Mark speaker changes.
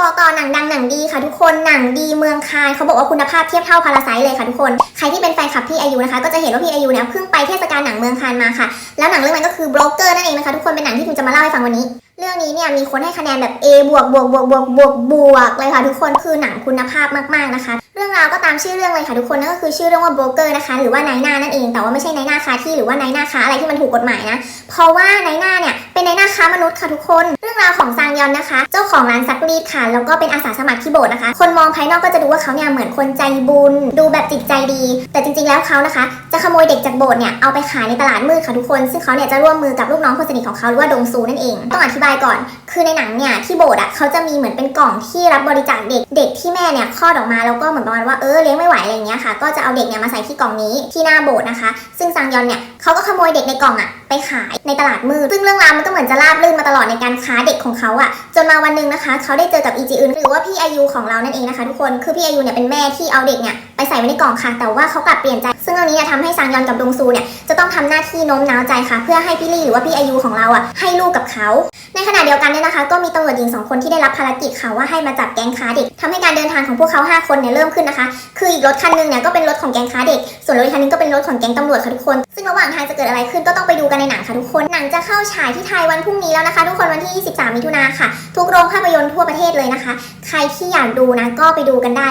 Speaker 1: บอกต่อหนังดังหนังดีค่ะทุกคนหนังดีเมืองคานเขาบอกว่าคุณภาพเทียบเท่าพาราไซเลยค่ะทุกคน ใครที่เป็นแฟนคลับพี่อายุนะคะ ก็จะเห็นว่าพี่อายุเนี่ยเพิ่งไปเทศกาลหนังเมืองคานมาค่ะ แล้วหนังเรื่องนั้นก็คือ Broker นั่นเองนะคะทุกคนเป็นหนังที่พิมจะมาเล่าให้ฟังวันนี้ เรื่องนี้เนี่ยมีคนให้คะแนนแบบ A บวกบวกบวกบวกบวกบวกเลยค่ะทุกคนคือหนังคุณภาพมากๆนะคะ เรื่องราวก็ตามชื่อเรื่องเลยค่ะทุกคนนั่นก็คือชื่อเรื่องว่า Broker นะคะหรือว่านายหน้านั่นเองแต่ว่าไม่ใช่นายหน้าคาที่หรือว่านายหน้าคาอะไรที่มันถูกกฎหมายนะเพราะว่านายหน้าเนี่ยเป็นนายหน้า ค้ามนุษย์ค่ะทุกคน เรื่องราวของซางยอนนะคะ เจ้าของร้านซักรีดค่ะ แล้วก็เป็นอาสาสมัครที่โบสถ์นะคะ คนมองภายนอกก็จะดูว่าเขาเนี่ยเหมือนคนใจบุญ ดูแบบจิตใจดี แต่จริงๆแล้วเขานะคะ จะขโมยเด็กจากโบสถ์เนี่ยเอาไปขายในตลาดมืดค่ะทุกคน ซึ่งเขาเนี่ยจะร่วมมือกับลูกน้องคนสนิทของเขาหรือว่าดงซูนั่นเอง ต้องอธิบายก่อน คือในหนังเนี่ยที่โบสถ์อะเขาจะมีเหมือนเป็นกล่องที่รับบริจาคเด็ก เด็กที่แม่เนี่ยคลอดออกมาแล้วก็เหมือนประมาณว่าเออเลี้ยงไม่ไหวอะไรอย่างเงี้ยค่ะ ก็จะเอาเด็กเนี่ยมาใส่ที่กล่องนี้ที่หน้าโบสถ์นะคะ ซึ่งซางยอนเนี่ยเขาก็ขโมยเด็กในกล่องอะไปขายในตลาดมืดซึ่งเรื่องราวมันก็เหมือนจะราบรื่นมาตลอดในการค้าเด็กของเขาอะจนมาวันหนึ่งนะคะ เขาได้เจอกับอีจีอึนหรือว่าพี่อายุของเรานั่นเองนะคะทุกคนคือพี่อายุเนี่ยเป็นแม่ที่เอาเด็กเนี่ยไปใส่ไว้ในกล่องค่ะ แต่ว่าเขากลับเปลี่ยนใจ ซึ่งเรื่องนี้เนี่ยทำให้ซางยอนกับดงซูเนี่ยจะต้องทำหน้าที่โน้มน้าวใจค่ะ เพื่อให้พี่ลี่หรือว่าพี่อายุของเราอะให้ลูกกับเขา ขณะเดียวกันเนี่ยนะคะ ก็มีตำรวจหญิงสองคนที่ได้รับภารกิจค่ะว่าให้มาจับแก๊งค้าเด็กทำให้การเดินทางของพวกเขาห้าคนเนี่ยเริ่มขึ้นนะคะ คืออีกรถคันหนึงเนี่ยก็เป็นรถของแก๊งค้าเด็ก ส่วนรถคันนึงก็เป็นรถของแก๊งตำรวจค่ะทุกคน ซึ่งระหว่างทางจะเกิดอะไรขึ้นก็ต้องไปดูกันในหนังค่ะทุกคน หนังจะเข้าฉายที่ไทยวันพรุ่งนี้แล้วนะคะ ทุกคนวันที่ 23 มิถุนาค่ะ ทุกโรงภาพยนตร์ทั่วประเทศเลยนะคะ ใครที่อยากดูนะก็ไปดูกันได้